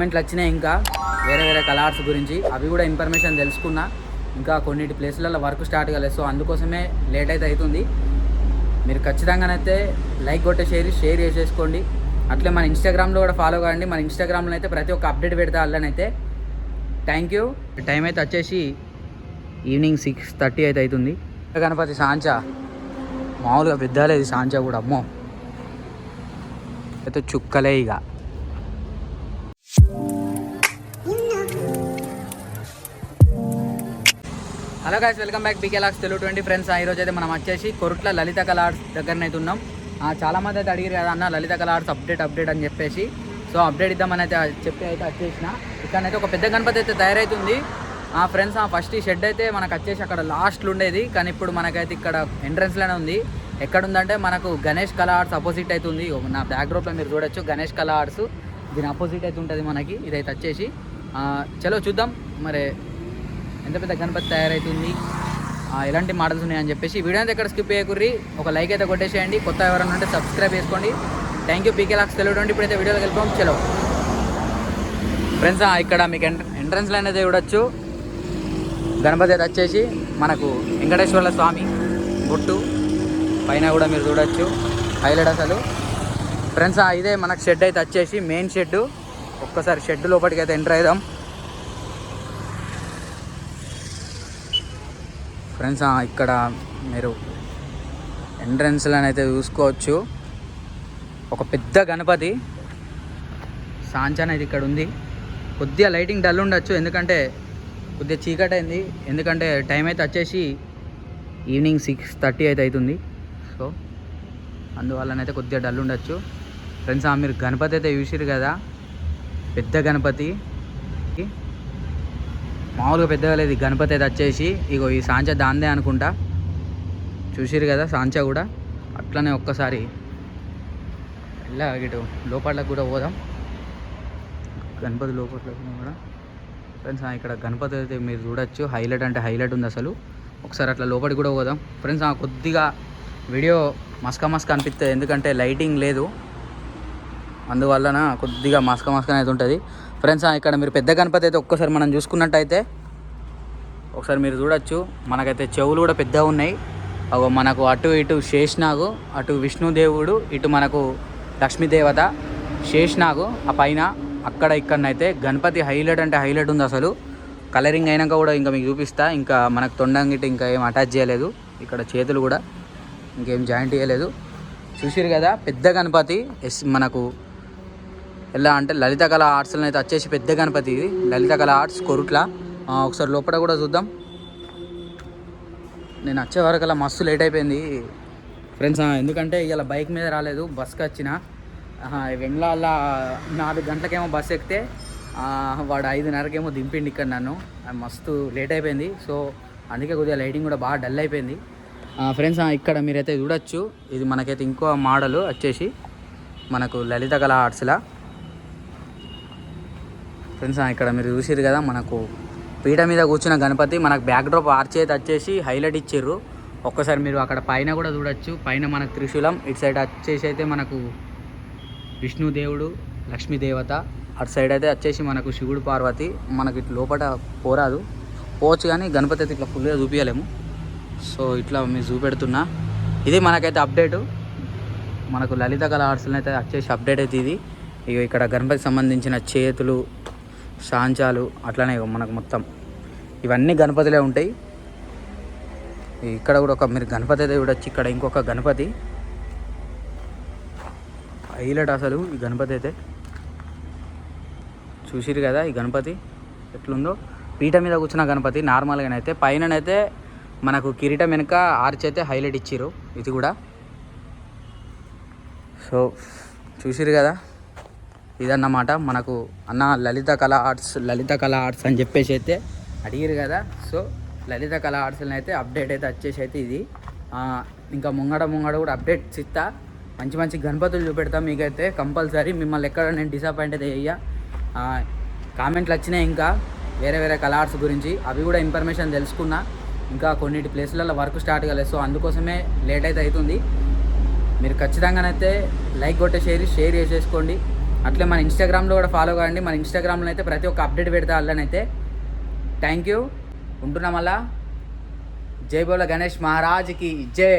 కామెంట్లు వచ్చినాయి ఇంకా. వేరే వేరే కలర్స్ గురించి. అవి కూడా ఇన్ఫర్మేషన్ తెలుసుకున్నా. ఇంకా కొన్నిటి ప్లేస్లలో వర్క్ స్టార్ట్ కాలేదు. సో అందుకోసమే లేట్ అయితే అవుతుంది. మీరు ఖచ్చితంగానైతే లైక్ కొట్టేసేరి షేర్ చేసేసుకోండి. అట్లే మన ఇన్స్టాగ్రామ్లో కూడా ఫాలో కావండి మన ఇన్స్టాగ్రామ్లో అయితే ప్రతి ఒక్క అప్డేట్ పెడతా అల్లనైతే. థ్యాంక్ యూ టైం అయితే వచ్చేసి ఈవినింగ్ సిక్స్ థర్టీ అయితే అవుతుంది. గణపతి సాంచా. మామూలుగా పెద్దలేదు సాంచా కూడా. అమ్మో. అయితే చుక్కలే ఇక. Hello guys welcome back BK lakhs Telugu twenty friends ఈరోజు రోజు అయితే మనం వచ్చేసి కొరుట్ల లలిత కళ ఆర్ట్స్ దగ్గరనైతే ఉన్నాం. చాలామంది చాలా మంది అయితే అడిగారు కదా అన్న లలిత కళ ఆర్ట్స్ అప్డేట్ అప్డేట్ అని చెప్పేసి. సో అప్డేట్ ఇద్దామని అయితే చెప్పి అయితే వచ్చేసిన. ఇక్కడనైతే ఒక పెద్ద గణపతి అయితే తయారైతుంది. ఆ ఫ్రెండ్స్ ఆ ఫస్ట్ ఈ షెడ్ అయితే మనకు వచ్చేసి అక్కడ లాస్ట్లో ఉండేది. కానీ ఇప్పుడు మనకైతే ఇక్కడ ఎంట్రన్స్లోనే ఉంది. ఎక్కడ ఉందంటే మనకు గణేష్ కళ ఆర్ట్స్ అపోజిట్ అయితే ఉంది. నా బ్యాక్గ్రౌండ్లో మీరు చూడొచ్చు. గణేష్ కళ ఆర్ట్స్ దీని అపోజిట్ అయితే ఉంటుంది మనకి. ఇదైతే వచ్చేసి. చలో చూద్దాం. మరి ఎంత పెద్ద గణపతి తయారవుతుంది ఇలాంటి ఎలాంటి మోడల్స్ ఉన్నాయని చెప్పేసి వీడియో అయితే ఎక్కడ స్కిప్ చేయకుర్రి? ఒక లైక్ అయితే కొట్టేసేయండి. కొత్త ఎవరైనా ఉంటే సబ్స్క్రైబ్ చేసుకోండి. థ్యాంక్ యూ పీకే లాక్స్ తెలియడం ఇప్పుడైతే వీడియోలోకి వెళ్ళిపోం చలో. ఫ్రెండ్స్ ఇక్కడ మీకు ఎంట్రన్స్ లైన్ అయితే చూడొచ్చు. గణపతి అయితే వచ్చేసి మనకు వెంకటేశ్వర్ల స్వామి గుట్టు. పైన కూడా మీరు చూడొచ్చు. హైలైట్ అసలు. ఫ్రెండ్స్ ఇదే మనకు షెడ్ అయితే వచ్చేసి మెయిన్ షెడ్ ఒక్కసారి షెడ్ లోపలికి అయితే ఎంటర్ అవుదాం ఫ్రెండ్స్ ఇక్కడ మీరు ఎంట్రన్స్లో అయితే చూసుకోవచ్చు. ఒక పెద్ద గణపతి సాంచా అనేది ఇక్కడ ఉంది. కొద్దిగా లైటింగ్ డల్ ఉండొచ్చు ఎందుకంటే కొద్దిగా చీకటి అయింది. ఎందుకంటే టైం అయితే వచ్చేసి ఈవినింగ్ సిక్స్ థర్టీ అయితే అవుతుంది. సో అందువల్లనైతే కొద్దిగా డల్ ఉండొచ్చు. ఫ్రెండ్స్ ఆ మీరు గణపతి అయితే చూసిరు కదా పెద్ద గణపతి. మామూలుగా పెద్దగా లేదు గణపతి అయితే వచ్చేసి ఇగో ఈ సాంచ దాందే అనుకుంటా. చూసిరు కదా సాంచ కూడా? అట్లనే ఒక్కసారి ఇలా ఇటు లోపలకు కూడా పోదాం. గణపతి లోపట్లకు కూడా. ఫ్రెండ్స్ ఇక్కడ గణపతి అయితే మీరు చూడొచ్చు. హైలైట్ అంటే హైలైట్ ఉంది అసలు. ఒకసారి అట్లా లోపలికి కూడా పోదాం. ఫ్రెండ్స్ నాకు కొద్దిగా వీడియో మస్క మస్క అనిపిస్తుంది. ఎందుకంటే లైటింగ్ లేదు. అందువలన కొద్దిగా మస్క మస్క అనేది ఉంటుంది. ఫ్రెండ్స్ ఇక్కడ మీరు పెద్ద గణపతి అయితే ఒక్కసారి మనం చూసుకున్నట్టయితే ఒకసారి మీరు చూడొచ్చు. మనకైతే చెవులు కూడా పెద్దగా ఉన్నాయి. అగో మనకు అటు ఇటు శేషనాగు అటు విష్ణుదేవుడు ఇటు మనకు లక్ష్మీదేవత శేషనాగు ఆ పైన అక్కడ ఇక్కడనైతే గణపతి హైలైట్ అంటే హైలైట్ ఉంది అసలు. కలరింగ్ అయినాక కూడా ఇంకా మీకు చూపిస్తా. ఇంకా మనకు తొండంగిటి ఇంకా ఏం అటాచ్ చేయలేదు. ఇక్కడ చేతులు కూడా ఇంకేం జాయింట్ చేయలేదు. చూసిరు కదా పెద్ద గణపతి ఎస్ మనకు ఎలా అంటే లలిత కళ ఆర్ట్స్లో అయితే వచ్చేసి పెద్ద గణపతి ఇది. లలిత కళ ఆర్ట్స్ కొరుట్ల. ఒకసారి లోపల కూడా చూద్దాం. నేను వచ్చే వరకు మస్తు లేట్ అయిపోయింది. ఫ్రెండ్స్ ఎందుకంటే ఇలా బైక్ మీద రాలేదు బస్కి వచ్చిన. వెంగళ నాలుగు గంటలకేమో బస్ ఎక్కితే వాడు ఐదున్నరకేమో దింపిండి ఇక్కడ నన్ను. మస్తు లేట్ అయిపోయింది. సో అందుకే కొద్దిగా లైటింగ్ కూడా బాగా డల్ అయిపోయింది. ఫ్రెండ్స్ ఇక్కడ మీరైతే చూడొచ్చు. ఇది మనకైతే ఇంకో మోడల్ వచ్చేసి మనకు లలిత కళ ఆర్ట్స్లా. ఫ్రెండ్స్ ఇక్కడ మీరు చూసిరు కదా మనకు పీట మీద కూర్చున్న గణపతి మనకు బ్యాక్ డ్రాప్ ఆర్చేది వచ్చేసి హైలైట్ ఇచ్చిర్రు. ఒక్కసారి మీరు అక్కడ పైన కూడా చూడొచ్చు. పైన మనకు త్రిశూలం ఇటు సైడ్ వచ్చేసి అయితే మనకు విష్ణుదేవుడు లక్ష్మీదేవత అటు సైడ్ అయితే వచ్చేసి మనకు శివుడు పార్వతి. మనకి ఇటు లోపల పోరాదు. పోవచ్చు కానీ గణపతి అయితే ఇట్లా ఫుల్గా చూపించలేము సో ఇట్లా మీరు చూపెడుతున్నా. ఇది మనకైతే అప్డేటు మనకు లలిత కళ ఆర్ట్స్లో అయితే వచ్చేసి అప్డేట్ అయితే ఇది. ఇక ఇక్కడ గణపతి సంబంధించిన చేతులు సాంచాలు అట్లనే మనకు మొత్తం. ఇవన్నీ గణపతిలే ఉంటాయి. ఇక్కడ కూడా ఒక మీరు గణపతి అయితే చూడొచ్చు ఇక్కడ ఇంకొక గణపతి. హైలైట్ అసలు ఈ గణపతి అయితే. చూసిరు కదా ఈ గణపతి ఎట్లుందో? పీట మీద కూర్చున్న గణపతి నార్మల్గానైతే పైననైతే మనకు కిరీటం వెనుక ఆర్చ్ అయితే హైలైట్ ఇచ్చారు ఇది కూడా. సో చూసిరు కదా? ఇదన్నమాట. మనకు అన్న లలిత కళ ఆర్ట్స్ లలిత కళ ఆర్ట్స్ అని చెప్పేసి అయితే అడిగారు కదా. సో లలిత కళ ఆర్ట్స్ని అయితే అప్డేట్ అయితే వచ్చేసి అయితే ఇది. ఇంకా ముంగడ ముంగడ కూడా అప్డేట్స్ ఇస్తా. మంచి మంచి గణపతులు చూపెడతా మీకైతే కంపల్సరీ. మిమ్మల్ని ఎక్కడ నేను డిసప్పాయింట్ అయితే చెయ్య. కామెంట్లు వచ్చినాయి ఇంకా. వేరే వేరే కలర్స్ గురించి. అవి కూడా ఇన్ఫర్మేషన్ తెలుసుకున్నా. ఇంకా కొన్నిటి ప్లేస్లలో వర్క్ స్టార్ట్ కాలేదు. సో అందుకోసమే లేట్ అయితే అవుతుంది. మీరు ఖచ్చితంగానైతే లైక్ కొట్టేసేరి షేర్ చేసేసుకోండి. అట్లే మన ఇన్స్టాగ్రామ్లో కూడా ఫాలో కావండి మన ఇన్స్టాగ్రామ్లో అయితే ప్రతి ఒక్క అప్డేట్ పెడతా అల్లనైతే థ్యాంక్ యూ ఉంటున్నాం అలా జై బోల గణేష్ మహారాజ్కి జై.